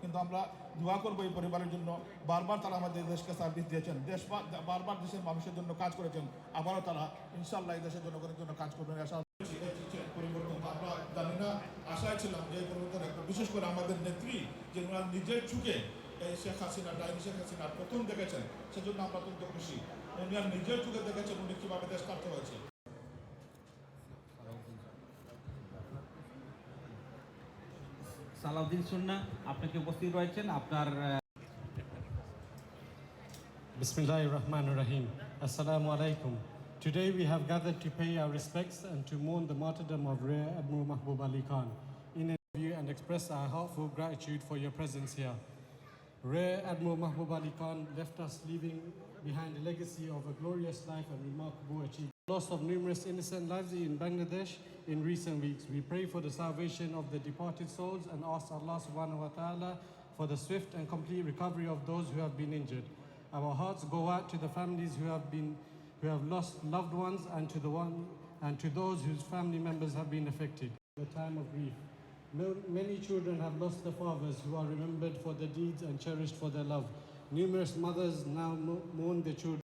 কিন্তু আমরা দোয়া করব এই পরিবারের জন্য। বারবার তারা আমাদের দেশকে সার্ভিস দিয়েছেন। দেশ বারবার দেশের মানুষের জন্য কাজ করেছেন। আবারও তারা ইনশাল্লাহ এই দেশের জনগণের জন্য কাজ করবেন। আশা পরিবর্তন। আমরা জানি না, আশায় ছিলাম যে এই পরিবর্তন বিশেষ করে আমাদের নেত্রী, যে ওনার নিজের চুকে এই শেখ হাসিনা, ডাইনি শেখ হাসিনা প্রথম দেখেছেন, সেজন্য আমরা অত্যন্ত খুশি। উনি আর নিজের চুকে দেখেছেন উনি কীভাবে দেশ কাটতে সালাউদ্দিন সুন্না আপনাকে উপস্থিত রয়েছেন আপনার আহ, Bismillahir Rahmanir Rahim. Assalamu alaikum. Today we have gathered to pay our respects and to mourn the martyrdom of Rear Admiral Mahbub Ali Khan in view and express our heartfelt gratitude for your presence here. Rear Admiral Mahbub Ali Khan left us leaving behind a legacy of a glorious life and remarkable achievement. Loss of numerous innocent lives in Bangladesh in recent weeks. We pray for the salvation of the departed souls and ask Allah subhanahu wa ta'ala for the swift and complete recovery of those who have been injured. Our hearts go out to the families who have been who have lost loved ones and to the one and to those whose family members have been affected. The time of grief. Many children have lost their fathers who are remembered for their deeds and cherished for their love. Numerous mothers now mourn their children.